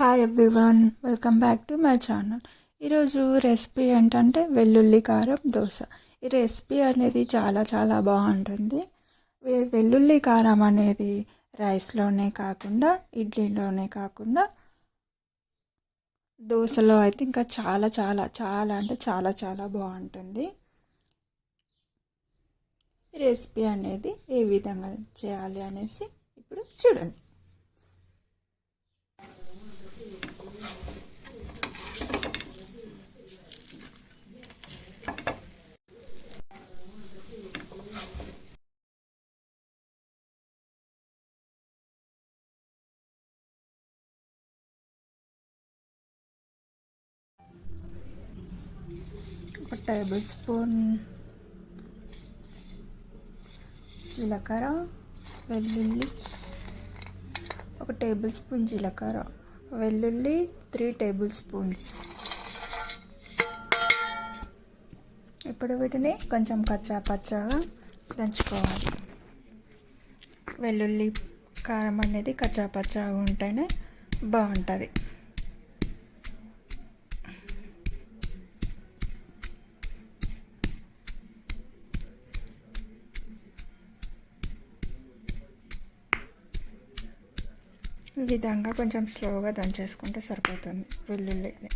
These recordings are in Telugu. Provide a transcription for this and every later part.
Hi everyone welcome back to my channel ఈరోజు రెసిపీ ఏంటంటే వెల్లుల్లి కారం దోశ. ఈ రెసిపీ అనేది చాలా చాలా బాగుంటుంది. వె- వెల్లుల్లి కారం అనేది రైస్లోనే కాకుండా ఇడ్లీలోనే కాకుండా దోశలో అయితే ఇంకా చాలా చాలా చాలా అంటే చాలా చాలా బాగుంటుంది. రెసిపీ అనేది ఏ విధంగా చేయాలి అనేసి ఇప్పుడు చూడండి. ఒక టేబుల్ స్పూన్ జీలకర్ర వెల్లుల్లి ఒక టేబుల్ స్పూన్ జీలకర్ర వెల్లుల్లి త్రీ టేబుల్ స్పూన్స్. ఇప్పుడు వీటిని కొంచెం కచ్చా పచ్చగా దంచుకోవాలి. వెల్లుల్లి కారం అనేది కచ్చా పచ్చగా ఉంటేనే బాగుంటుంది. ఈ విధంగా కొంచెం స్లోగా దంచేసుకుంటే సరిపోతుంది. వెల్లుల్లిని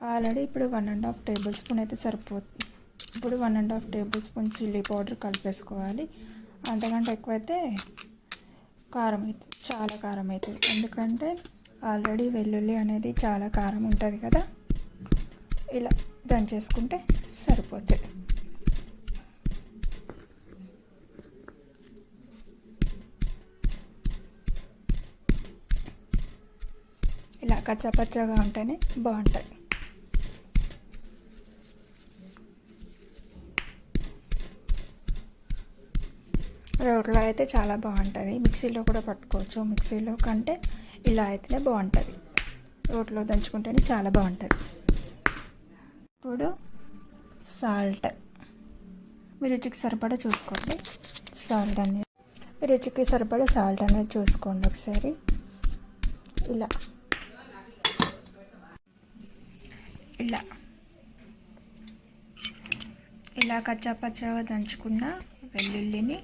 ఆల్రెడీ ఇప్పుడు one and half tablespoon అయితే సరిపోతుంది. ఇప్పుడు one and half tablespoon chilli powder కలిపేసుకోవాలి. అంతకంటే ఎక్కువైతే కారం అవుతుంది చాలా కారం అవుతుంది ఎందుకంటే ఆల్రెడీ వెల్లుల్లి అనేది చాలా కారం ఉంటుంది కదా ఇలా దంచేసుకుంటే సరిపోతుంది. ఇలా కచ్చపచ్చగా ఉంటేనే బాగుంటుంది. రోట్లో అయితే చాలా బాగుంటుంది. మిక్సీలో కూడా పట్టుకోవచ్చు. మిక్సీలో కంటే ఇలా అయితేనే బాగుంటుంది. రోట్లో దంచుకుంటేనే చాలా బాగుంటుంది. ఇప్పుడు సాల్ట్. మీ రుచికి సరిపడా చూసుకోండి. సాల్ట్ అనేది మీ రుచికి సరిపడా సాల్ట్ అనేది చూసుకోండి ఒకసారి. ఇలా. ఇలా. ఇలా కచ్చాపచ్చగా దంచుకున్న వెల్లుల్లిని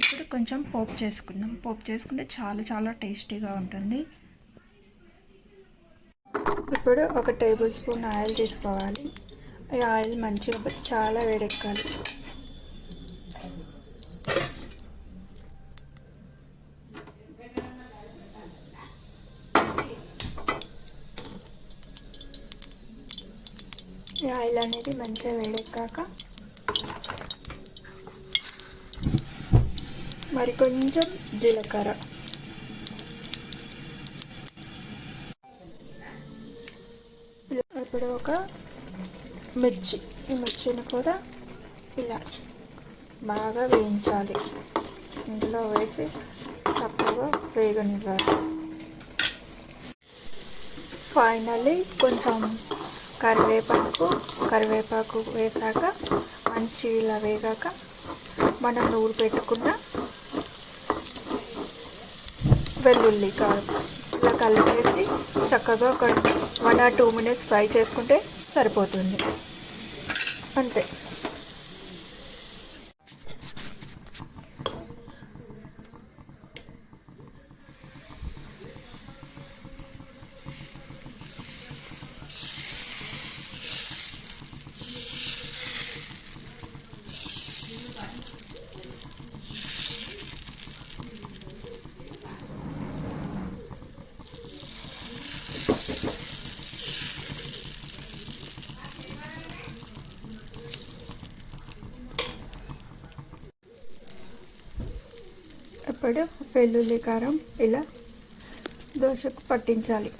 ఇప్పుడు కొంచెం పోపు చేసుకుందాం. పోపు చేసుకుంటే చాలా చాలా టేస్టీగా ఉంటుంది. ఇప్పుడు ఒక టేబుల్ స్పూన్ ఆయిల్ తీసుకోవాలి. ఈ ఆయిల్ మంచిగా చాలా వేడెక్కాలి. ఈ ఆయిల్ అనేది మంచిగా వేడెక్కాక మరి కొంచెం జీలకర్ర. ఇప్పుడు ఒక మిర్చి. ఈ మిర్చిని కూడా ఇలా బాగా వేయించాలి. ఇందులో వేసి చక్కగా వేగనివ్వాలి. ఫైనల్లీ కొంచెం కరివేపాకు కరివేపాకు వేసాక మంచి ఇలా వేగాక మనం నూరు పెట్టుకున్న వెల్లుల్లి కారం ఇలా కలిపేసి చక్కగా ఒక one or two minutes fry చేసుకుంటే సరిపోతుంది. అంతే. ఇప్పుడు వెల్లుల్లి కారం ఇలా దోశకు పట్టించాలి.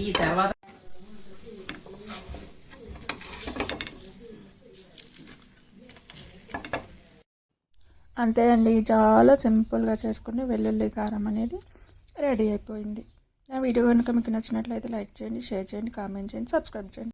ఈ తర్వాత అంతే అండి చాలా సింపుల్గా చేసుకుని వెల్లుల్లి కారం అనేది రెడీ అయిపోయింది. నా వీడియో కనుక మీకు నచ్చినట్లయితే లైక్ చేయండి షేర్ చేయండి కామెంట్ చేయండి సబ్స్క్రైబ్ చేయండి.